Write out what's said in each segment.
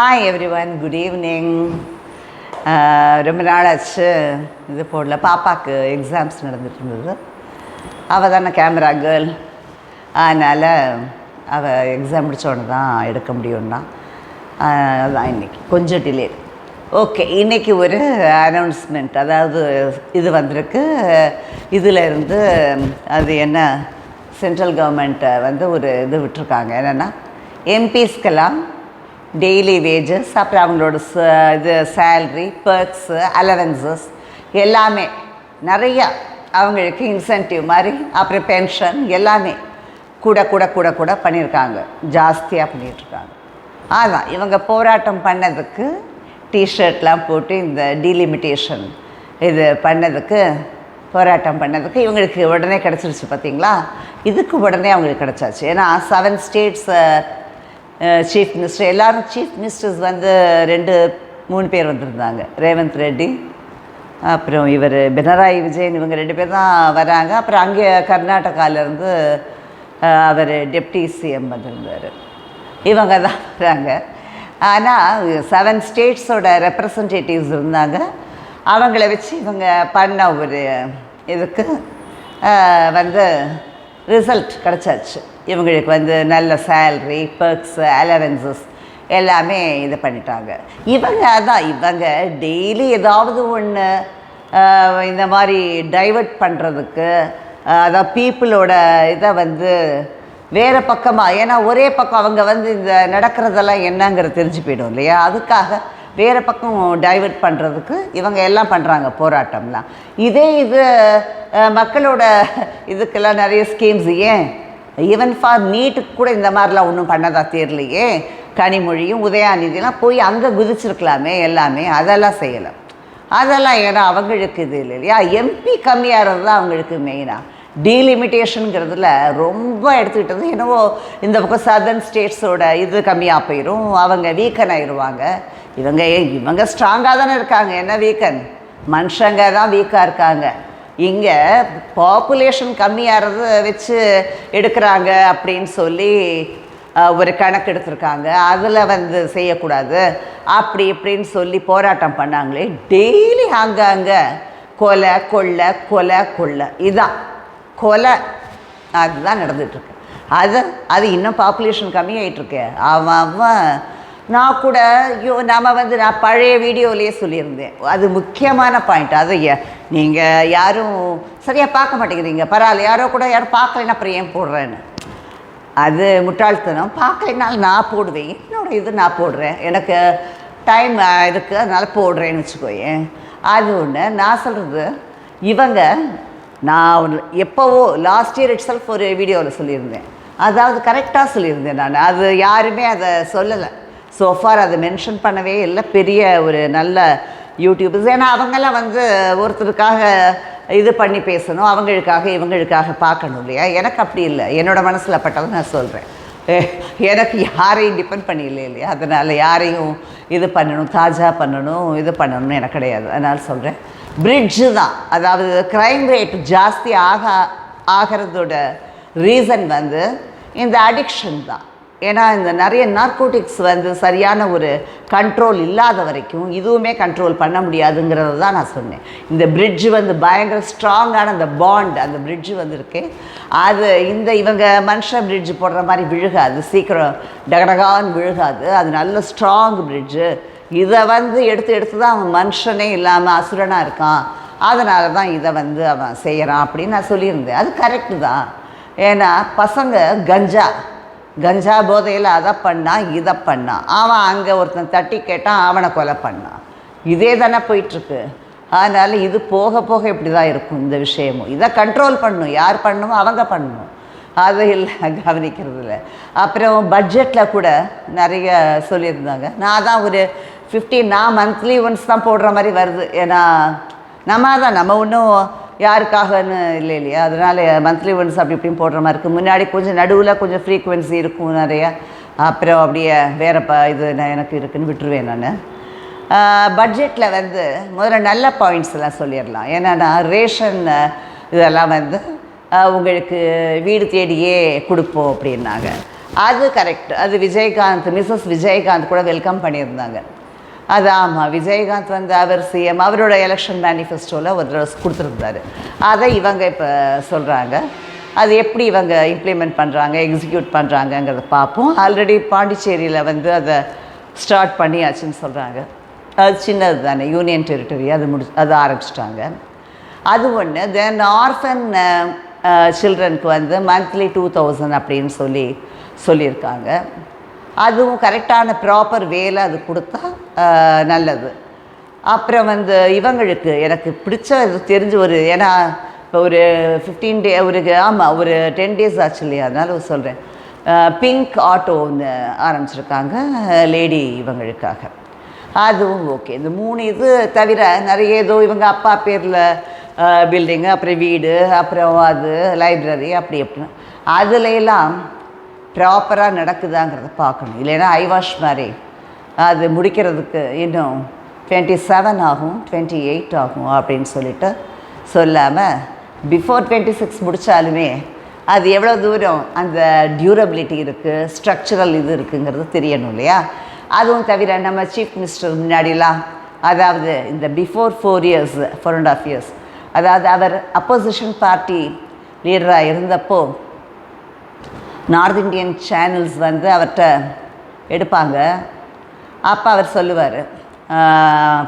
Hi everyone good evening ரொம்ப நாள் ஆச்சு இது போடல. பாப்பாவுக்கு எக்ஸாம்ஸ் நடந்துட்டு இருந்தது. அவள் தானே கேமரா கேர்ள் அதனால் அவள் எக்ஸாம் முடித்தோடனே தான் எடுக்க முடியும்னா. அதுதான் அதான் இன்னைக்கு. கொஞ்சம் டிலே ஓகே இன்னைக்கு ஒரு அனௌன்ஸ்மெண்ட் அதாவது இது வந்திருக்கு. இதில் இருந்து அது என்ன? சென்ட்ரல் கவர்மெண்ட்டை வந்து ஒரு இது விட்டுருக்காங்க. என்னென்னா எம்பிஸ்க்கெல்லாம் டெய்லி வேஜஸ் அப்புறம் அவங்களோட ச இது சேல்ரி பர்க்ஸு அலவன்சஸ் எல்லாமே. நிறையா அவங்களுக்கு இன்சென்டிவ் மாதிரி அப்புறம் பென்ஷன் எல்லாமே கூட கூட கூட கூட பண்ணியிருக்காங்க. ஜாஸ்தியாக பண்ணிகிட்ருக்காங்க அதான் இவங்க போராட்டம் பண்ணதுக்கு டிஷர்ட்லாம் போட்டு இந்த டீலிமிட்டேஷன் இது பண்ணதுக்கு போராட்டம் பண்ணதுக்கு இவங்களுக்கு உடனே கிடச்சிருச்சு பார்த்தீங்களா இதுக்கு உடனே அவங்களுக்கு கிடச்சாச்சு. ஏன்னா செவன் ஸ்டேட்ஸ் சீஃப் மினிஸ்டர் எல்லாரும் சீஃப் மினிஸ்டர்ஸ் வந்து ரெண்டு மூணு பேர் வந்திருந்தாங்க. ரேவந்த் ரெட்டி அப்புறம் இவர் பினராயி விஜயன் இவங்க ரெண்டு பேர் தான் வராங்க. அப்புறம் அங்கே கர்நாடகாவிலேருந்து அவர் டெப்டி சிஎம் வந்திருந்தார். இவங்க தான் வராங்க. ஆனால் செவன் ஸ்டேட்ஸோட ரெப்ரசன்டேட்டிவ்ஸ் இருந்தாங்க. அவங்கள வச்சு இவங்க பண்ண ஒரு இதுக்கு வந்து ரிசல்ட் கிடச்சாச்சு. இவங்களுக்கு வந்து நல்ல சேல்ரி பர்க்ஸு அலவன்சஸ் எல்லாமே இது பண்ணிட்டாங்க. இவங்க அதான் இவங்க டெய்லி ஏதாவது ஒன்று இந்த மாதிரி டைவர்ட் பண்ணுறதுக்கு அதான் பீப்புளோட இதை வந்து வேறு பக்கமாக ஏன்னா ஒரே பக்கம் அவங்க வந்து இந்த நடக்கிறதெல்லாம் என்னங்கிறது தெரிஞ்சு போயிடும் இல்லையா? அதுக்காக வேறு பக்கம் டைவர்ட் பண்ணுறதுக்கு இவங்க எல்லாம் பண்ணுறாங்க போராட்டம்லாம். இதே இது மக்களோட இதுக்கெல்லாம் நிறைய ஸ்கீம்ஸ் ஏன் ஈவன் ஃபார் நீட்டுக்கு கூட இந்த மாதிரிலாம் ஒன்றும் பண்ணதா தெரியலையே. கனிமொழியும் உதயாநிதியெலாம் போய் அங்கே குதிச்சிருக்கலாமே எல்லாமே. அதெல்லாம் செய்யலை அதெல்லாம் ஏன்னா அவங்களுக்கு இது இல்லை இல்லையா? எம்பி கம்மியாகிறது தான் அவங்களுக்கு மெயினாக டீலிமிட்டேஷனுங்கிறதுல ரொம்ப எடுத்துக்கிட்டது. என்னவோ இந்த பக்கம் சதர்ன் ஸ்டேட்ஸோட இது கம்மியாக போயிடும் அவங்க வீக்கன் ஆயிடுவாங்க இவங்க இவங்க ஸ்ட்ராங்காக தானே இருக்காங்க. என்ன வீக்கன் மனுஷங்க தான் வீக்காக இருக்காங்க. இங்கே பாப்புலேஷன் கம்மியாகிறத வச்சு எடுக்கிறாங்க அப்படின்னு சொல்லி ஒரு கணக்கு எடுத்திருக்காங்க. அதில் வந்து செய்யக்கூடாது. அப்படி இப்படின்னு சொல்லி போராட்டம் பண்ணாங்களே டெய்லி அங்கங்கே கொலை கொள்ளை கொலை கொள்ளை. இதான். கொலை. அதுதான் நடந்துகிட்ருக்கு அது அது இன்னும் பாப்புலேஷன் கம்மியாயிட்டிருக்கு அவன் அவன் நான் கூட ஐயோ நாம் வந்து நான் பழைய வீடியோலேயே சொல்லியிருந்தேன். அது முக்கியமான பாயிண்ட் அது நீங்கள் யாரும் சரியாக பார்க்க மாட்டேங்கிறீங்க. பரவாயில்ல யாரோ கூட யாரும் பார்க்கலைன்னா அப்புறம் ஏன் போடுறேன்னு? அது முட்டாள்தனம். பார்க்கலைனாலும் நான் போடுவேன். என்னோட இது நான் போடுறேன். எனக்கு டைம் இருக்குது அதனால் போடுறேன்னு வச்சுக்கோயேன். அது ஒன்று நான் சொல்கிறது இவங்க நான் எப்போவோ லாஸ்ட் இயர் இட் செல்ஃப் ஒரு வீடியோவில் சொல்லியிருந்தேன். அதாவது கரெக்டாக சொல்லியிருந்தேன் நான். அது யாருமே அதை சொல்லலை. சோஃபார் அதை மென்ஷன் பண்ணவே இல்லை. பெரிய ஒரு நல்ல யூடியூபர்ஸ் ஏன்னா அவங்கெல்லாம் வந்து ஒருத்தருக்காக இது பண்ணி பேசணும். அவங்களுக்காக இவங்களுக்காக பார்க்கணும் இல்லையா? எனக்கு அப்படி இல்லை. என்னோடய மனசில் பட்டதை நான் சொல்கிறேன் எனக்கு யாரையும் டிபெண்ட் பண்ணி இல்லை இல்லையா? அதனால் யாரையும் இது பண்ணணும் தாஜா பண்ணணும் இது பண்ணணும்னு எனக்கு கிடையாது. அதனால் சொல்கிறேன் பிரிட்ஜு தான். அதாவது க்ரைம் ரேட் ஜாஸ்தி ஆக ஆகிறதோட ரீசன் வந்து இந்த அடிக்ஷன் தான். ஏன்னா இந்த நிறைய நார்கோட்டிக்ஸ் வந்து சரியான ஒரு கண்ட்ரோல் இல்லாத வரைக்கும் இதுவுமே கண்ட்ரோல் பண்ண முடியாதுங்கிறத தான் நான் சொன்னேன். இந்த பிரிட்ஜு வந்து பயங்கர ஸ்ட்ராங்கான அந்த பாண்ட் அந்த பிரிட்ஜ் வந்து இருக்கு அது இந்த இவங்க மனுஷன் பிரிட்ஜ் போடுற மாதிரி விழுகாது. சீக்கிரம் டகடகான்னு விழுகாது. அது நல்ல ஸ்ட்ராங் பிரிட்ஜு இதை வந்து எடுத்து எடுத்து தான் அவன் மனுஷனே இல்லாமல் அசுரனாக இருக்கான். அதனால தான் இதை வந்து அவன் செய்கிறான் அப்படின்னு நான் சொல்லியிருந்தேன். அது கரெக்டு தான். ஏன்னா பசங்க கஞ்சா. கஞ்சா போதையில் அதை பண்ணான் இதை பண்ணான் அவன் அங்கே ஒருத்தன் தட்டி கேட்டான் அவனை கொலை பண்ணான் இதே தானே போயிட்டுருக்கு. அதனால் இது போக போக இப்படி தான் இருக்கும் இந்த விஷயமும். இதை கண்ட்ரோல் பண்ணணும் யார் பண்ணணுமோ அவங்க பண்ணணும் அது இல்லை கவனிக்கிறது இல்லை. அப்புறம் பட்ஜெட்டில் கூட நிறைய சொல்லியிருந்தாங்க. நான் தான் ஒரு ஃபிஃப்டி நான் மந்த்லி ஒன்ஸ் தான் போடுற மாதிரி வருது. ஏன்னா நம்ம தான். நம்ம ஒன்றும் யாருக்காகன்னு இல்லை இல்லையா? அதனால் மந்த்லி ஒன்ஸ் அப்படி இப்படியும் போடுற மாதிரி இருக்குது முன்னாடி கொஞ்சம் நடுவில் கொஞ்சம் ஃப்ரீக்குவென்சி இருக்கும் நிறைய. அப்புறம் அப்படியே வேறு ப இது நான் எனக்கு இருக்குதுன்னு விட்டுருவேன் நான். பட்ஜெட்டில் வந்து முதல்ல நல்ல பாயிண்ட்ஸ் எல்லாம் சொல்லிடலாம். என்னென்னா ரேஷன் இதெல்லாம் வந்து உங்களுக்கு வீடு தேடியே கொடுப்போம் அப்படின்னாங்க. அது கரெக்ட் அது விஜயகாந்த் மிஸ்ஸஸ் விஜயகாந்த் கூட வெல்கம் பண்ணியிருந்தாங்க. அது ஆமாம் விஜயகாந்த் வந்து அவர் சிஎம் அவரோட எலெக்ஷன் மேனிஃபெஸ்டோவில் ஒரு ட்ரெஸ் கொடுத்துருந்தாரு. அதை இவங்க இப்போ சொல்கிறாங்க அது எப்படி இவங்க இம்ப்ளிமெண்ட் பண்ணுறாங்க எக்ஸிக்யூட் பண்ணுறாங்கங்கிறத பார்ப்போம். ஆல்ரெடி பாண்டிச்சேரியில் வந்து அதை ஸ்டார்ட் பண்ணியாச்சுன்னு சொல்கிறாங்க அது சின்னது தானே யூனியன் டெரிட்டரி அது முடி அது ஆரம்பிச்சிட்டாங்க. அது ஒன்று தென் ஆர்ஃபன் சில்ட்ரனுக்கு வந்து மந்த்லி டூ தௌசண்ட் அப்படின்னு சொல்லி சொல்லியிருக்காங்க. அதுவும் கரெக்டான ப்ராப்பர் வேலை அது கொடுத்தா நல்லது. அப்புறம் வந்து இவங்களுக்கு எனக்கு பிடிச்ச இது தெரிஞ்ச ஒரு ஏன்னா இப்போ ஒரு ஃபிஃப்டீன் டே ஒரு ஆமாம் ஒரு டென் டேஸ் ஆச்சு இல்லையா? அதனால சொல்கிறேன் பிங்க் ஆட்டோ ஒன்று ஆரம்பிச்சிருக்காங்க லேடி இவங்களுக்காக. அதுவும் ஓகே இந்த மூணு இது தவிர நிறைய ஏதோ இவங்க அப்பா பேரில் பில்டிங்கு அப்புறம் வீடு அப்புறம் அது லைப்ரரி அப்படி அப்படின்னு அதுல எல்லாம் ப்ராப்பராக நடக்குதாங்கிறத பார்க்கணும். இல்லைன்னா ஐவாஷ் மாதிரி அது முடிக்கிறதுக்கு இன்னும் டுவெண்ட்டி செவன் ஆகும் டுவெண்ட்டி எயிட் ஆகும் அப்படின்னு சொல்லிட்டு சொல்லாமல் பிஃபோர் டுவெண்ட்டி சிக்ஸ் முடித்தாலுமே அது எவ்வளோ தூரம் அந்த டியூரபிலிட்டி இருக்குது ஸ்ட்ரக்சரல் இது இருக்குங்கிறது தெரியணும் இல்லையா? அதுவும் தவிர நம்ம சீஃப் மினிஸ்டர் முன்னாடிலாம் அதாவது இந்த before four years four and half years அதாவது அவர் அப்போசிஷன் பார்ட்டி லீடராக இருந்தப்போ நார்த் இந்தியன் சேனல்ஸ் வந்து அவர்கிட்ட எடுப்பாங்க. அப்போ அவர் சொல்லுவார்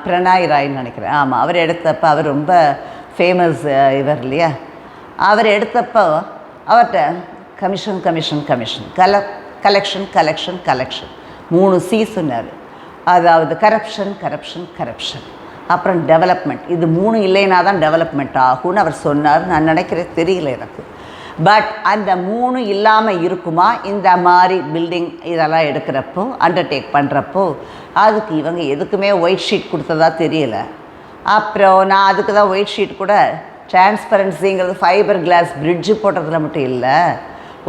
பிரணாய் ராய்ன்னு நினைக்கிறேன். ஆமாம் அவர் எடுத்தப்போ அவர் ரொம்ப ஃபேமஸ் இவர் இல்லையா? அவர் எடுத்தப்போ அவர்கிட்ட கமிஷன் கமிஷன் கமிஷன் கல கலெக்ஷன் கலெக்ஷன் கலெக்ஷன் மூணு சி சொன்னார். அதாவது கரப்ஷன் கரப்ஷன் கரப்ஷன் அப்புறம் டெவலப்மெண்ட் இது மூணு இல்லைனா தான் டெவலப்மெண்ட் ஆகும்னு அவர் சொன்னார் நான் நினைக்கிறேன். தெரியல எனக்கு. பட் அந்த மூணு இல்லாமல் இருக்குமா? இந்த மாதிரி பில்டிங் இதெல்லாம் எடுக்கிறப்போ அண்டர்டேக் பண்ணுறப்போ அதுக்கு இவங்க எதுக்குமே ஒயிட் ஷீட் கொடுத்ததா தெரியல. அப்புறம் நான் அதுக்கு தான் ஒயிட் ஷீட் கூட டிரான்ஸ்பரன்சிங்கிறது ஃபைபர் கிளாஸ் பிரிட்ஜு போட்டதில் மட்டும் இல்லை.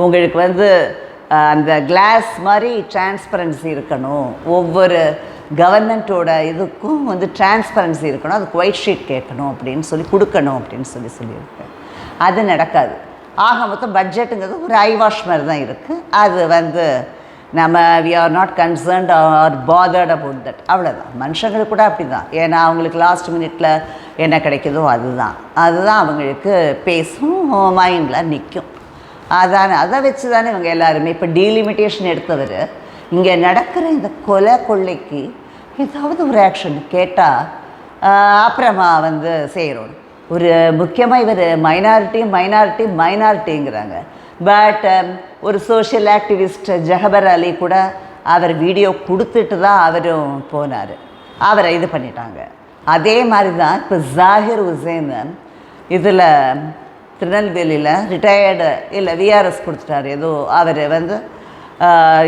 உங்களுக்கு வந்து அந்த கிளாஸ் மாதிரி டிரான்ஸ்பரன்சி இருக்கணும். ஒவ்வொரு கவர்மெண்ட்டோட இதுக்கும் வந்து டிரான்ஸ்பரன்சி இருக்கணும். அதுக்கு ஒயிட் ஷீட் கேட்கணும் அப்படின்னு சொல்லி கொடுக்கணும் அப்படின்னு சொல்லி சொல்லியிருக்கேன் அது நடக்காது. ஆக மொத்தம் பட்ஜெட்டுங்கிறது ஒரு ஐவாஷ் மாதிரி தான் இருக்குது அது வந்து நம்ம we are not concerned or bothered about that அவ்வளோதான் மனுஷங்களுக்கு கூட அப்படி தான் ஏன்னா அவங்களுக்கு லாஸ்ட் மினிட்ல என்ன கிடைக்குதோ அதுதான். அதுதான் அவங்களுக்கு பேசும் மைண்டில் நிற்கும் அதான அதை வச்சு தானே இவங்க எல்லாருமே இப்போ டீலிமிட்டேஷன் எடுத்தவர். இங்கே நடக்கிற இந்த கொலை கொள்ளைக்கு ஏதாவது ஒரு ஆக்ஷன் கேட்டால் அப்புறமா வந்து செய்கிறோம் ஒரு முக்கியமாக இவர் மைனாரிட்டி மைனாரிட்டி மைனாரிட்டிங்கிறாங்க பட் um, ஒரு சோஷியல் ஆக்டிவிஸ்ட் ஜஹபர் அலி கூட அவர் வீடியோ கொடுத்துட்டு தான் அவரும் போனார். அவரை இது பண்ணிட்டாங்க. அதே மாதிரி தான் இப்போ ஜாகிர் உசேன் இதில் திருநெல்வேலியில் ரிட்டையர்டு இல்லை விஆர்எஸ் கொடுத்துட்டாரு. ஏதோ அவர் வந்து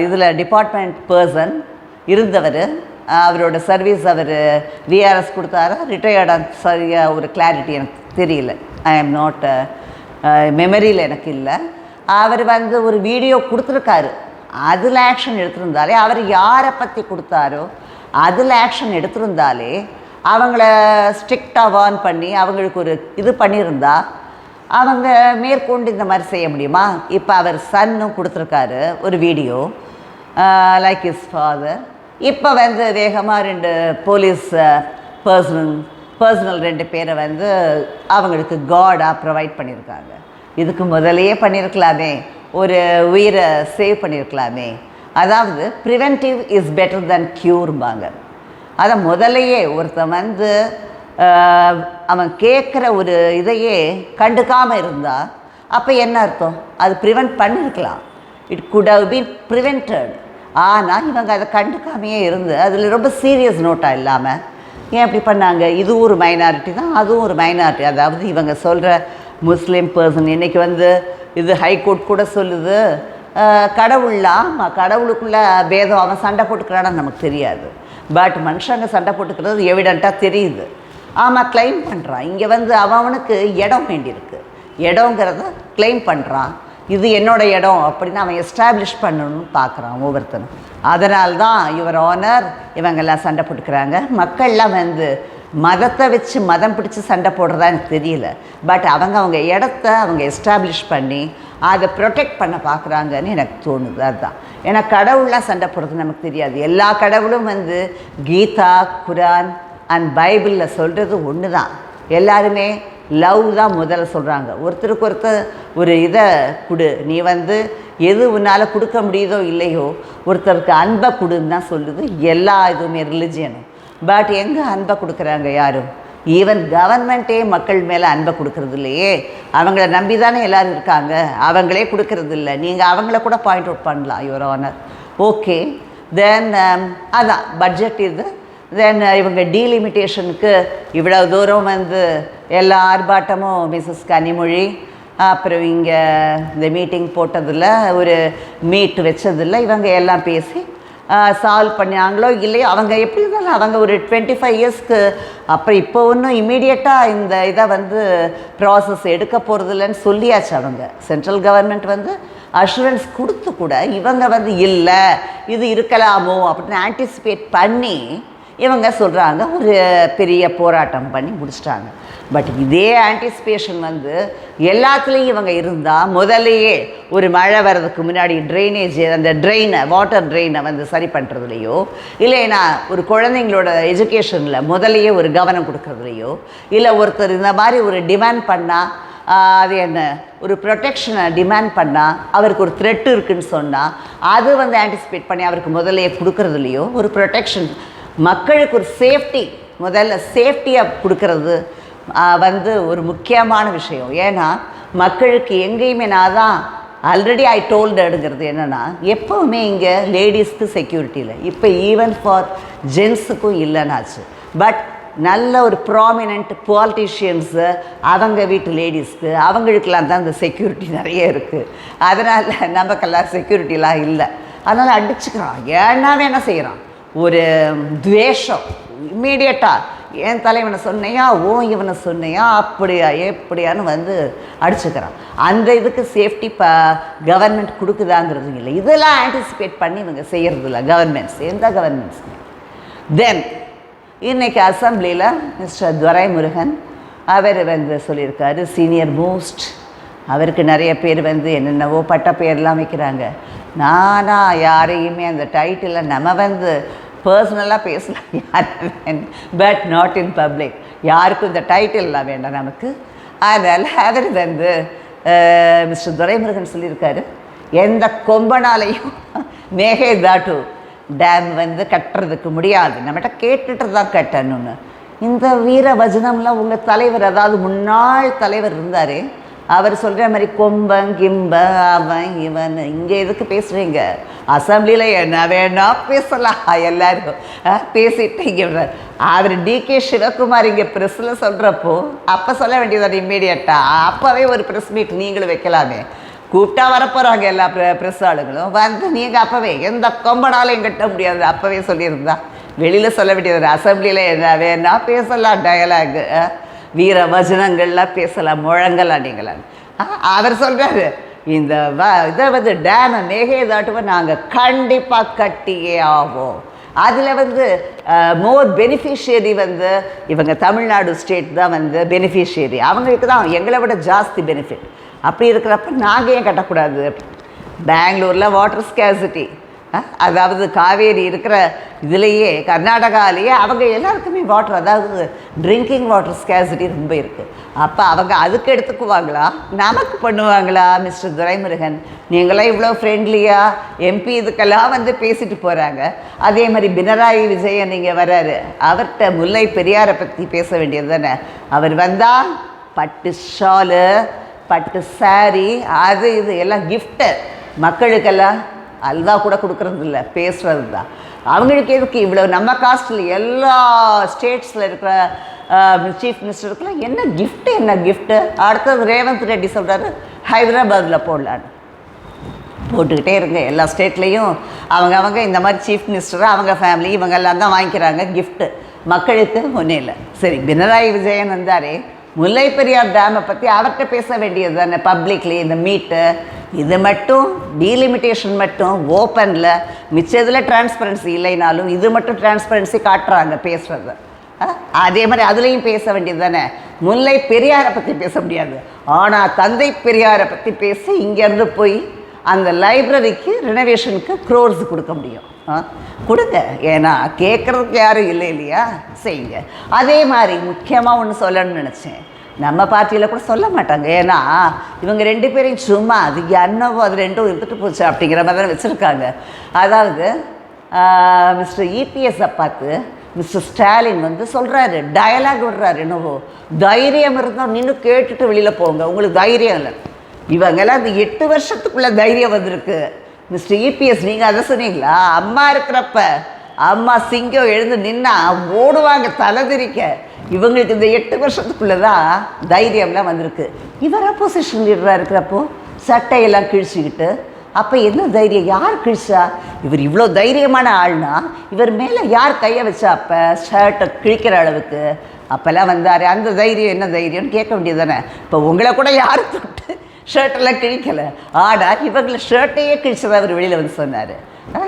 இதில் டிபார்ட்மெண்ட் பர்சன் இருந்தவர். அவரோட சர்வீஸ் அவர் விஆர்எஸ் கொடுத்தாரா? ரிட்டையர்டாக சரியாக ஒரு கிளாரிட்டி எனக்கு தெரியல. ஐ எம் நாட் மெமரியில் எனக்கு இல்லை. அவர் வந்து ஒரு வீடியோ கொடுத்துருக்காரு. அதில் ஆக்ஷன் எடுத்திருந்தாலே அவர் யாரை பற்றி கொடுத்தாரோ அதில் ஆக்ஷன் எடுத்திருந்தாலே அவங்கள ஸ்ட்ரிக்டாக வார்ன் பண்ணி அவங்களுக்கு ஒரு இது பண்ணியிருந்தா அவங்க மேற்கொண்டு இந்த மாதிரி செய்ய முடியுமா? இப்போ அவர் சன்னும் கொடுத்துருக்காரு ஒரு வீடியோ லைக் இஸ் ஃபாதர் இப்போ வந்து வேகமாக ரெண்டு போலீஸ் பர்சனல் பர்சனல் ரெண்டு பேரை வந்து அவங்களுக்கு காடாக ப்ரொவைட் பண்ணியிருக்காங்க இதுக்கு முதலையே பண்ணியிருக்கலாமே ஒரு உயிரை சேவ் பண்ணியிருக்கலாமே அதாவது ப்ரிவென்டிவ் இஸ் பெட்டர் தென் க்யூர்பாங்க அதை முதல்லையே ஒருத்தன் வந்து அவன் கேட்குற ஒரு இதையே கண்டுக்காமல் இருந்தால் அப்போ என்ன அர்த்தம்? அது ப்ரிவென்ட் பண்ணியிருக்கலாம் it could have been prevented ஆனால் இவங்க அதை கண்டுக்காமையே இருந்து அதில் ரொம்ப சீரியஸ் நோட்டாக இல்லாமல் ஏன் இப்படி பண்ணாங்க? இதுவும் ஒரு மைனாரிட்டி தான் அதுவும் ஒரு மைனாரிட்டி அதாவது இவங்க சொல்கிற முஸ்லீம் பர்சன் இன்றைக்கி வந்து இது ஹைகோர்ட் கூட சொல்லுது கடவுள்லாம் கடவுளுக்குள்ளே ஆமாம் பேதம் அவன் சண்டை போட்டுக்கிறான்னு நமக்கு தெரியாது. பட் மனுஷங்க சண்டை போட்டுக்கிறது எவிடண்ட்டாக தெரியுது. ஆமாம் க்ளைம் பண்ணுறான் இங்கே வந்து அவன் அவனுக்கு இடம் வேண்டியிருக்கு. இடங்கிறத க்ளைம் பண்ணுறான் இது என்னோட இடம் அப்படின்னு அவன் எஸ்டாப்ளிஷ் பண்ணணும்னு பார்க்குறான் ஒவ்வொருத்தனும். அதனால தான் இவர் ஓனர் இவங்கெல்லாம் சண்டை போட்டுக்கிறாங்க. மக்கள்லாம் வந்து மதத்தை வச்சு மதம் பிடிச்சி சண்டை போடுறதா எனக்கு தெரியல. பட் அவங்க அவங்க இடத்த அவங்க எஸ்டாப்ளிஷ் பண்ணி அதை ப்ரொடெக்ட் பண்ண பார்க்குறாங்கன்னு எனக்கு தோணுது. அதுதான். ஏன்னா கடவுள்லாம் சண்டை போடுறது நமக்கு தெரியாது. எல்லா கடவுளும் வந்து கீதா குரான் அண்ட் பைபிளில் சொல்கிறது ஒன்று தான் எல்லாருமே லவ் தான் முதல்ல சொல்கிறாங்க ஒருத்தருக்கு ஒருத்தர் ஒரு இதை கொடு. நீ வந்து எது உன்னால் கொடுக்க முடியுதோ இல்லையோ ஒருத்தருக்கு அன்பை கொடுன்னு தான் சொல்லுது எல்லா இதுவுமே ரிலிஜியனும் பட் எங்கே அன்பை கொடுக்குறாங்க யாரும் ஈவன் கவர்மெண்ட்டே மக்கள் மேலே அன்பை கொடுக்கறது இல்லையே. அவங்கள நம்பி தானே எல்லோரும் இருக்காங்க. அவங்களே கொடுக்கறது இல்லை. நீங்கள் அவங்கள கூட பாயிண்ட் அவுட் பண்ணலாம் யுவர் ஆனர் ஓகே தென் அதான் பட்ஜெட் இது. தென் uh, இவங்க டீலிமிட்டேஷனுக்கு இவ்வளோ தூரம் வந்து எல்லா ஆர்ப்பாட்டமும் மிஸ்ஸஸ் கனிமொழி அப்புறம் இங்கே இந்த மீட்டிங் போட்டதில் ஒரு மீட் வச்சதில் இவங்க எல்லாம் பேசி சால்வ் பண்ணாங்களோ இல்லையோ அவங்க எப்படி இருந்தாலும் அவங்க ஒரு டுவெண்ட்டி ஃபைவ் இயர்ஸ்க்கு அப்புறம் இப்போ ஒன்றும் இமீடியட்டாக இந்த இதை வந்து ப்ராசஸ் எடுக்க போகிறதில்லன்னு சொல்லியாச்சு அவங்க. சென்ட்ரல் கவர்மெண்ட் வந்து அஷூரன்ஸ் கொடுத்து கூட இவங்க வந்து இல்லை இது இருக்கலாமோ? அப்படின்னு ஆன்டிசிபேட் பண்ணி இவங்க சொல்கிறாங்க ஒரு பெரிய போராட்டம் பண்ணி முடிச்சிட்டாங்க. பட் இதே ஆன்டிசிபேஷன் வந்து எல்லாத்துலேயும் இவங்க இருந்தால் முதல்லையே ஒரு மழை வர்றதுக்கு முன்னாடி ட்ரைனேஜ் அந்த ட்ரெயினை வாட்டர் ட்ரெயினை வந்து சரி பண்ணுறதுலையோ இல்லைன்னா ஒரு குழந்தைங்களோட எஜுகேஷனில் முதல்லையே ஒரு கவனம் கொடுக்குறதுலையோ இல்லை ஒருத்தர் இந்த மாதிரி ஒரு டிமாண்ட் பண்ணால் அது என்ன ஒரு ப்ரொடெக்ஷனை டிமாண்ட் பண்ணால் அவருக்கு ஒரு த்ரெட் இருக்குன்னு சொன்னால் அது வந்து ஆன்டிசிபேட் பண்ணி அவருக்கு முதல்லையே கொடுக்குறதுலையோ ஒரு ப்ரொடெக்ஷன் மக்களுக்கு ஒரு சேஃப்டி முதல்ல சேஃப்டியாக கொடுக்கறது வந்து ஒரு முக்கியமான விஷயம். ஏன்னா மக்களுக்கு எங்கேயுமே நான் தான் ஆல்ரெடி ஐ டோல்டுங்கிறது என்னென்னா எப்போவுமே இங்கே லேடிஸ்க்கு செக்யூரிட்டி இல்லை. இப்போ ஈவன் ஃபார் ஜென்ஸுக்கும் இல்லைனாச்சு பட் நல்ல ஒரு ப்ராமினெண்ட் பாலிட்டிஷியன்ஸு அவங்க வீட்டு லேடிஸ்க்கு அவங்களுக்கெல்லாம் தான் இந்த செக்யூரிட்டி நிறைய இருக்குது அதனால் நமக்கெல்லாம் செக்யூரிட்டிலாம் இல்லை. அதனால் அடிச்சுக்கிறான். ஏன்னா வேணால் செய்கிறான் ஒரு துவேஷம் இம்மீடியட்டாக என் தலைவனை சொன்னையா? ஓ இவனை சொன்னையா? அப்படியா எப்படியான்னு வந்து அடிச்சுக்கிறான். அந்த இதுக்கு சேஃப்டி ப கவர்மெண்ட் கொடுக்குதாங்கிறது இல்லை. இதெல்லாம் ஆன்டிசிபேட் பண்ணி இவங்க செய்கிறது இல்லை. கவர்மெண்ட்ஸ் எந்த கவர்மெண்ட்ஸ் தென் இன்றைக்கி அசம்பிளியில் மிஸ்டர் துரைமுருகன் அவர் வந்து சொல்லியிருக்காரு சீனியர் மோஸ்ட் அவருக்கு நிறைய பேர் வந்து என்னென்னவோ பட்ட பேர்லாம் வைக்கிறாங்க. நானா யாரையுமே அந்த டைட்டிலில் நம்ம வந்து பர்சனலாக பேசலாம். யார் பட் நாட் இன் பப்ளிக் யாருக்கும் இந்த டைட்டில்லாம் வேண்டாம் நமக்கு. அதனால் அவர் வந்து மிஸ்டர் துரைமுருகன் சொல்லியிருக்காரு எந்த கொம்பனாலையும் மேகே தாட்டு டேம் வந்து கட்டுறதுக்கு முடியாது. நம்மகிட்ட கேட்டுட்டு தான் கட்டணும்னு. இந்த வீர வஜனம்லாம் உங்கள் தலைவர் அதாவது முன்னாள் தலைவர் இருந்தார் அவர் சொல்கிற மாதிரி கொம்பன் கிம்ப அவன் இவன். இங்கே எதுக்கு பேசுகிறீங்க அசம்பிளியில் என்ன வேணா பேசலாம். எல்லாரும் பேசிட்டு இங்கே அவர் டிகே சிவகுமார் இங்கே ப்ரெஸ்ஸில் சொல்கிறப்போ அப்போ சொல்ல வேண்டியது இம்மீடியட்டாக அப்போவே ஒரு ப்ரெஸ் மீட் நீங்களும் வைக்கலாமே. கூப்பிட்டா வரப்போகிறாங்க எல்லா ப்ரெஸ் ஆளுங்களும் வந்து நீங்கள் அப்போவே எந்த கொம்பனாலையும் கட்ட முடியாது. அப்போவே சொல்லியிருந்தா. வெளியில் சொல்ல வேண்டியது அசம்பிளியில் என்ன வேணா பேசலாம் டயலாகு வீர வசனங்கள்லாம் பேசலாம் முழங்கலாம் நீங்களாம். அவர் சொல்கிறாரு இந்த வ இதை வந்து டேமை மேகேதாட்டுவை நாங்கள் கண்டிப்பாக கட்டியே ஆவோம். அதில் வந்து மோர் பெனிஃபிஷியரி வந்து இவங்க தமிழ்நாடு ஸ்டேட் தான் வந்து பெனிஃபிஷியரி. அவங்களுக்கு தான் எங்களை விட ஜாஸ்தி பெனிஃபிட். அப்படி இருக்கிறப்ப நாங்கள் ஏன் கட்டக்கூடாது? பெங்களூரில் வாட்டர் ஸ்கேசிட்டி அதாவது காவேரி இருக்கிற இதுலேயே கர்நாடகாலேயே அவங்க எல்லாருக்குமே வாட்டர் அதாவது ட்ரிங்கிங் வாட்டர் ஸ்கேசிட்டி ரொம்ப இருக்குது அப்போ அவங்க அதுக்கு எடுத்துக்குவாங்களா? நமக்கு பண்ணுவாங்களா மிஸ்டர் துரைமுருகன்? நீங்களாம் இவ்வளோ ஃப்ரெண்ட்லியாக எம்பி இதுக்கெல்லாம் வந்து பேசிட்டு போகிறாங்க அதே மாதிரி பினராயி விஜயன் நீங்கள் வராரு. அவர்கிட்ட முல்லை பெரியாரை பற்றி பேச வேண்டியது தானே? அவர் வந்தால் பட்டு ஷாலு பட்டு சாரி அது இது எல்லாம் கிஃப்ட்டு மக்களுக்கெல்லாம் அல்வா கூட கொடுக்குறது இல்லை பேசுகிறது தான் அவங்களுக்கு எதுக்கு இவ்வளோ நம்ம காஸ்ட்டில் எல்லா ஸ்டேட்ஸில் இருக்கிற சீஃப் மினிஸ்டருக்குலாம் என்ன கிஃப்ட்டு என்ன கிஃப்ட்டு அடுத்தது ரேவந்த் ரெட்டி சொல்கிறாரு ஹைதராபாத்தில் போடலான்னு. போட்டுக்கிட்டே இருங்க எல்லா ஸ்டேட்லேயும் அவங்க அவங்க இந்த மாதிரி சீஃப் மினிஸ்டர் அவங்க ஃபேமிலி இவங்க எல்லாம் தான் வாங்கிக்கிறாங்க கிஃப்ட்டு மக்களுக்கு ஒன்றும் இல்லை. சரி பினராயி விஜயன் வந்தாரே முல்லை பெரியார் டேமை பற்றி அவர்கிட்ட பேச வேண்டியது தானே பப்ளிக்லி இந்த மீட்டு இது மட்டும் டீலிமிட்டேஷன் மட்டும் ஓப்பனில் மிச்ச இதில் டிரான்ஸ்பரன்சி இல்லைனாலும் இது மட்டும் டிரான்ஸ்பரன்சி காட்டுறாங்க பேசுகிறத அதே மாதிரி அதுலேயும் பேச வேண்டியது தானே. முல்லை பெரியாரை பற்றி பேச முடியாது. ஆனால் தந்தை பெரியாரை பற்றி பேசி இங்கேருந்து போய் அந்த லைப்ரரிக்கு ரினோவேஷனுக்கு க்ரோர்ஸ் கொடுக்க முடியும். ஆ கொடுங்க. ஏன்னா கேட்குறதுக்கு யாரும் இல்லை இல்லையா? செய்யுங்க. அதே மாதிரி முக்கியமாக ஒன்று சொல்லணும்னு நினச்சேன். நம்ம பார்ட்டியில் கூட சொல்ல மாட்டாங்க. ஏன்னா இவங்க ரெண்டு பேரையும் சும்மா அது என்னவோ அது ரெண்டும் இருந்துட்டு போச்சு அப்படிங்கிற மாதிரி தான் வச்சுருக்காங்க. அதாவது மிஸ்டர் இபிஎஸ்ஸை பார்த்து மிஸ்டர் ஸ்டாலின் வந்து சொல்கிறாரு டயலாக் விடுறாரு என்னவோ. தைரியம் இருந்தால் நின்று கேட்டுட்டு வெளியில் போங்க. உங்களுக்கு தைரியம் இல்லை. இவங்கெல்லாம் இந்த எட்டு வருஷத்துக்குள்ளே தைரியம் வந்திருக்கு. மிஸ்டர் இபிஎஸ் நீங்கள் அதை சொன்னீங்களா? அம்மா இருக்கிறப்ப அம்மா சிங்கம் எழுந்து நின்னா ஓடுவாங்க தலை திரிக்க இவங்களுக்கு இந்த எட்டு வருஷத்துக்குள்ளே தான் தைரியம்லாம் வந்திருக்கு. இவர் அப்போசிஷன் லீடராக இருக்கிறப்போ சட்டையெல்லாம் கிழிச்சிக்கிட்டு அப்போ என்ன தைரியம்? யார் கிழிச்சா? இவர் இவ்வளோ தைரியமான ஆள்னா இவர் மேலே யார் கையை வச்சா அப்போ ஷர்ட்டை கிழிக்கிற அளவுக்கு? அப்போல்லாம் வந்தார். அந்த தைரியம் என்ன தைரியம்னு கேட்க வேண்டியது தானே. இப்போ உங்களை கூட யார் தொட்டு ஷர்ட்டெல்லாம் கிழிக்கலை ஆடா இவங்களை ஷர்ட்டையே கிழிச்சதை அவர் வெளியில் வந்து சொன்னார்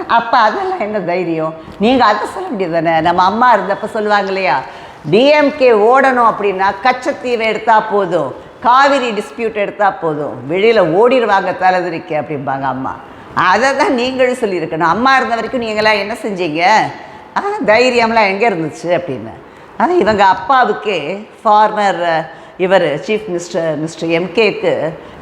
அப்போ அதெல்லாம் என்ன தைரியம் நீங்கள் அதை சொல்ல முடியாது தானே நம்ம அம்மா இருந்தப்போ சொல்லுவாங்க இல்லையா டிஎம்கே ஓடணும் அப்படின்னா கச்சத்தீவை எடுத்தால் போதும் காவிரி டிஸ்பியூட் எடுத்தால் போதும் வெளியில் ஓடிடுவாங்க தலைதிரிக்க அப்படிம்பாங்க அம்மா அதை தான் நீங்களும் சொல்லியிருக்கணும் அம்மா இருந்த வரைக்கும் நீங்களாம் என்ன செஞ்சீங்க தைரியம்லாம் எங்கே இருந்துச்சு அப்படின்னு ஆனால் இவங்க அப்பாவுக்கே ஃபார்மர் இவர் சீஃப் மினிஸ்டர் மிஸ்டர் எம்கேக்கு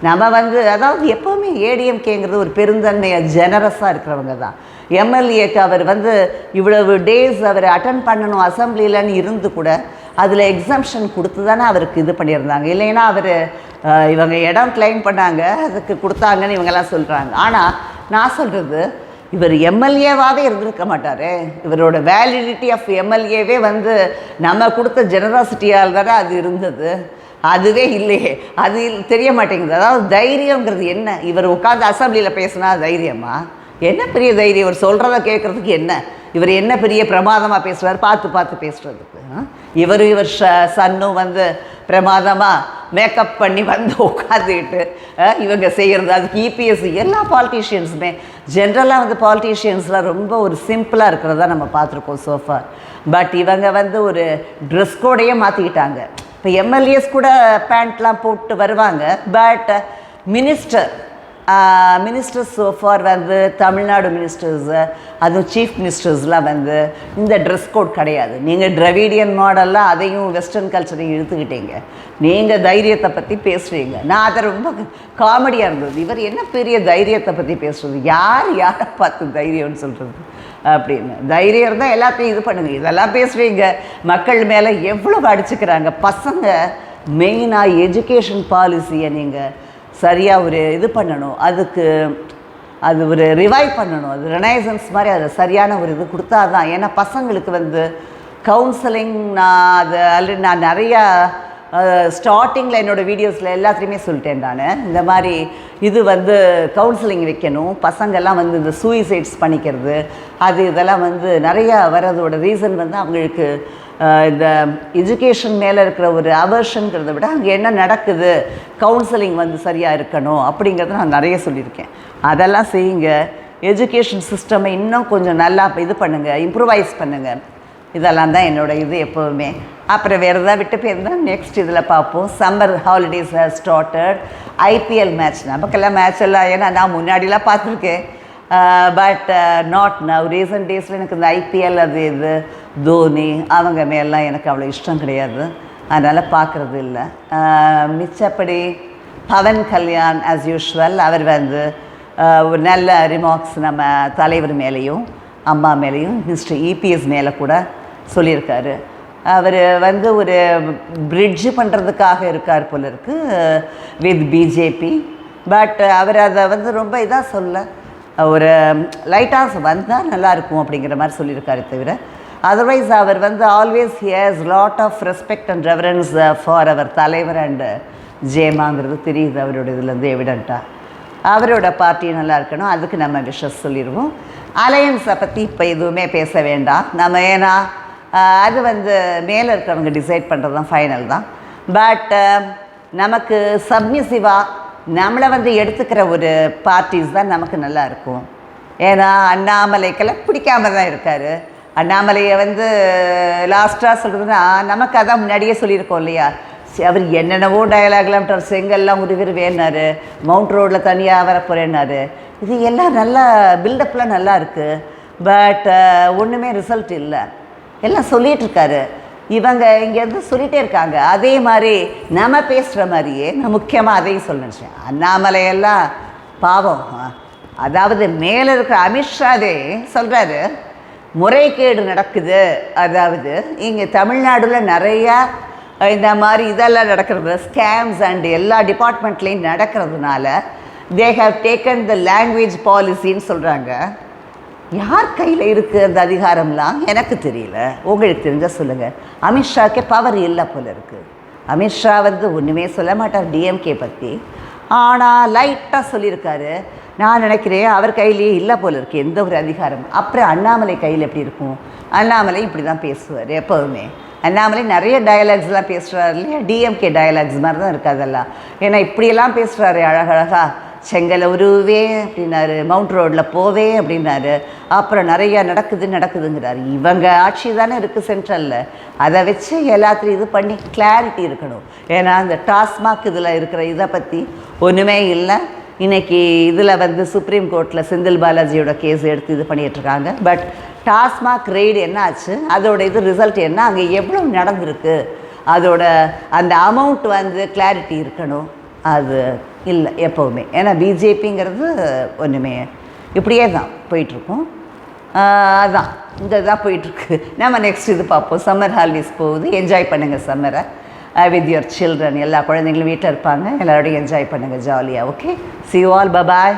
நம்ம வந்து அதாவது எப்போவுமே ஏடிஎம்கேங்கிறது ஒரு பெருந்தன்மையாக ஜெனரஸாக இருக்கிறவங்க தான். எம்எல்ஏக்கு அவர் வந்து இவ்வளவு டேஸ் அவர் அட்டன் பண்ணணும் அசம்பிளிலன்னு இருந்து கூட அதில் எக்ஸம்ஷன் கொடுத்து தானே அவருக்கு இது பண்ணியிருந்தாங்க. இல்லைன்னா அவர் இவங்க இடம் கிளைம் பண்ணாங்க அதுக்கு கொடுத்தாங்கன்னு இவங்கெல்லாம் சொல்கிறாங்க ஆனால் நான் சொல்கிறது இவர் எம்எல்ஏவாகவே இருந்திருக்க மாட்டார். இவரோட வேலிடிட்டி ஆஃப் எம்எல்ஏவே வந்து நம்ம கொடுத்த ஜெனராசிட்டியால் தானே அது இருந்தது. அதுவே இல்லையே. அது தெரிய மாட்டேங்குது. அதாவது தைரியங்கிறது என்ன? இவர் உட்காந்து அசம்பிளியில் பேசினா தைரியமா? என்ன பெரிய தைரியம்? இவர் சொல்கிறத கேட்குறதுக்கு என்ன? இவர் என்ன பெரிய பிரமாதமாக பேசுகிறார் பார்த்து பார்த்து பேசுகிறதுக்கு இவர் இவர் ஷ சன்னும் வந்து பிரமாதமாக மேக்கப் பண்ணி வந்து உட்காந்துக்கிட்டு இவங்க செய்கிறது அது இபிஎஸ் எல்லா பாலிட்டிஷியன்ஸுமே ஜென்ரலாக வந்து பாலிட்டிஷியன்ஸ்லாம் ரொம்ப ஒரு சிம்பிளாக இருக்கிறதா நம்ம பார்த்துருக்கோம் சோஃபா பட் இவங்க வந்து ஒரு ட்ரெஸ் கோடையே மாற்றிக்கிட்டாங்க இப்போ எம்எல்ஏஸ் கூட பேண்ட்லாம் போட்டு வருவாங்க. பட் மினிஸ்டர் மினிஸ்டர்ஸ் ஃபார் வந்து தமிழ்நாடு மினிஸ்டர்ஸு அதுவும் சீஃப் மினிஸ்டர்ஸ்லாம் வந்து இந்த ட்ரெஸ் கோட் கிடையாது. நீங்கள் டிரவிடியன் மாடல்லாம் அதையும் வெஸ்டர்ன் கல்ச்சரையும் இழுத்துக்கிட்டீங்க. நீங்கள் தைரியத்தை பற்றி பேசுகிறீங்க நான் அதை ரொம்ப காமெடியாக இருந்தது. இவர் என்ன பெரிய தைரியத்தை பற்றி பேசுறது? யார் யாரை பார்த்து தைரியம்னு சொல்கிறது அப்படின்னு. தைரியம் இருந்தால் எல்லாத்தையும் இது பண்ணுங்கள் இதெல்லாம் பேசுவீங்க மக்கள் மேலே எவ்வளோ அடிச்சுக்கிறாங்க. பசங்க மெயினாக எஜுகேஷன் பாலிசியை நீங்கள் சரியாக ஒரு இது பண்ணணும். அதுக்கு அது ஒரு ரிவைவ் பண்ணணும். அது ரெனைசன்ஸ் மாதிரி அது சரியான ஒரு இது கொடுத்தா தான் ஏன்னா பசங்களுக்கு வந்து கவுன்சிலிங் நான் அது ஆல்ரெடி நான் நிறையா ஸ்டார்டிங்கில் என்னோடய வீடியோஸில் எல்லாத்துலேயுமே சொல்லிட்டேன் நான். இந்த மாதிரி இது வந்து கவுன்சிலிங் வைக்கணும். பசங்கள்லாம் வந்து இந்த சூயிசைட்ஸ் பண்ணிக்கிறது. அது இதெல்லாம் வந்து நிறையா வரதோட ரீசன் வந்து அவங்களுக்கு இந்த எஜுகேஷன் மேலே இருக்கிற ஒரு அவர்ஷன்கிறத விட அங்கே என்ன நடக்குது? கவுன்சிலிங் வந்து சரியாக இருக்கணும் அப்படிங்கிறத நான் நிறைய சொல்லியிருக்கேன். அதெல்லாம் செய்யுங்க. எஜுகேஷன் சிஸ்டமை இன்னும் கொஞ்சம் நல்லா இது பண்ணுங்கள் இம்ப்ரூவைஸ் பண்ணுங்கள் இதெல்லாம் தான் என்னோட இது எப்போவுமே. அப்புறம் வேறு எதாவது விட்டு போயிருந்தால் நெக்ஸ்ட் இதில் பார்ப்போம். Summer holidays has started IPL match நமக்கெல்லாம் மேட்ச் எல்லாம் ஏன்னா நான் முன்னாடிலாம் பார்த்துருக்கேன். பட் நாட் நவ் ரீசன்ட் டேஸில் எனக்கு இந்த ஐபிஎல் அது இது தோனி அவங்க மேலாம் எனக்கு அவ்வளோ இஷ்டம் கிடையாது. அதனால் பார்க்குறது இல்லை. மிச்சப்படி பவன் கல்யாண் ஆஸ் யூஷுவல் அவர் வந்து ஒரு நல்ல ரிமார்க்ஸ் நம்ம தலைவர் மேலேயும் அம்மா மேலேயும் மிஸ்டர் இபிஎஸ் மேலே கூட சொல்லியிருக்காரு. அவர் வந்து ஒரு பிரிட்ஜ் பண்ணுறதுக்காக இருக்கார் போல இருக்கு வித் பிஜேபி பட் அவர் அதை வந்து ரொம்ப இதாக சொல்ல ஒரு லைட்டாக வந்தால் நல்லாயிருக்கும் அப்படிங்கிற மாதிரி சொல்லியிருக்காரு தவிர அதர்வைஸ் அவர் வந்து always hears lot of respect and reverence for அவர் தலைவர் அண்ட் ஜேமாங்கிறது தெரியுது அவரோட இதுலேருந்து எவிடண்ட்டாக அவரோட பார்ட்டி நல்லா இருக்கணும் அதுக்கு நம்ம விஷஸ் சொல்லிடுவோம் அலையன்ஸை பற்றி இப்போ எதுவுமே பேச வேண்டாம். நம்ம ஏன்னா அது வந்து மேலே இருக்கிறவங்க டிசைட் பண்ணுறது தான். ஃபைனல் தான் பட் நமக்கு சப்மிசிவாக நம்மளை வந்து எடுத்துக்கிற ஒரு பார்ட்டிஸ் தான் நமக்கு நல்லா இருக்கும். ஏன்னா அண்ணாமலைக்கெல்லாம் பிடிக்காம தான் இருக்கார். அண்ணாமலையை வந்து லாஸ்ட்டாக சொல்கிறதுனா நமக்கு அதான் முன்னாடியே சொல்லியிருக்கோம் இல்லையா? சரி, அவர் என்னென்னவோ டயலாக்லாம் செங்கல்லாம் உருவிரு மவுண்ட் ரோடில் தனியாக வர போகிறேன்னாரு இது எல்லாம் நல்லா பில்டப்லாம் நல்லா இருக்குது பட் ஒன்றுமே ரிசல்ட் இல்லை. எல்லாம் சொல்லிகிட்டு இருக்காரு இவங்க இங்கேருந்து சொல்லிகிட்டே இருக்காங்க. அதே மாதிரி நம்ம பேசுகிற மாதிரியே நான் முக்கியமாக அதையும் சொல்ல நினச்சேன். அண்ணாமலையெல்லாம் பாவம். அதாவது மேலே இருக்கிற அமித்ஷாதே சொல்கிறாரு முறைகேடு நடக்குது. அதாவது இங்கே தமிழ்நாடுல நிறையா இந்த மாதிரி இதெல்லாம் நடக்கிறது ஸ்கேம்ஸ் அண்ட் எல்லா டிபார்ட்மெண்ட்லேயும் நடக்கிறதுனால they have taken the language பாலிசின்னு சொல்கிறாங்க யார் கையில் இருக்குது அந்த அதிகாரம்லாம்? எனக்கு தெரியல. உங்களுக்கு தெரிஞ்சால் சொல்லுங்கள் அமித்ஷாக்கே பவர் இல்லை போல இருக்குது அமித்ஷா வந்து ஒன்றுமே சொல்ல மாட்டார் டிஎம்கே பற்றி ஆனால் லைட்டாக சொல்லியிருக்காரு. நான் நினைக்கிறேன் அவர் கையிலேயே இல்லை போல இருக்கு எந்த ஒரு அதிகாரம். அப்புறம் அண்ணாமலை கையில் எப்படி இருக்கும்? அண்ணாமலை இப்படி தான் பேசுவார் எப்போவுமே. அண்ணாமலை நிறைய டயலாக்ஸ்லாம் பேசுகிறார் இல்லையா? டிஎம்கே டயலாக்ஸ் மாதிரி தான் இருக்குது அதெல்லாம். ஏன்னா இப்படியெல்லாம் பேசுகிறாரு அழகழகா. செங்கலை உருவே அப்படின்னாரு மவுண்ட் ரோடில் போவே அப்படின்னாரு. அப்புறம் நிறையா நடக்குது நடக்குதுங்கிறாரு. இவங்க ஆட்சி தானே இருக்குது சென்ட்ரலில் அதை வச்சு எல்லாத்தையும் இது பண்ணி கிளாரிட்டி இருக்கணும். ஏன்னா அந்த டாஸ்மாக் இதில் இருக்கிற இதை பற்றி ஒன்றுமே இல்லை. இன்னைக்கு இதில் வந்து சுப்ரீம் கோர்ட்டில் செந்தில் பாலாஜியோட கேஸ் எடுத்து இது பண்ணிகிட்ருக்காங்க பட் டாஸ்மாக் ரெய்டு என்ன ஆச்சு அதோட இது ரிசல்ட் என்ன? அங்கே எவ்வளோ நடந்திருக்கு? அதோட அந்த அமௌண்ட் வந்து கிளாரிட்டி இருக்கணும். அது இல்லை எப்போவுமே. ஏன்னா பிஜேபிங்கிறது ஒன்றுமே இப்படியே தான் போயிட்டுருக்கும். அதான் இந்த தான் போயிட்டுருக்கு. நம்ம நெக்ஸ்ட் இது பார்ப்போம். சம்மர் ஹாலிடேஸ் போகுது. என்ஜாய் பண்ணுங்கள் சம்மரை வித் யுவர் சில்ட்ரன் எல்லா குழந்தைங்களும் வீட்டில் இருப்பாங்க. எல்லாரோடையும் என்ஜாய் பண்ணுங்கள் ஜாலியாக okay see you all bye bye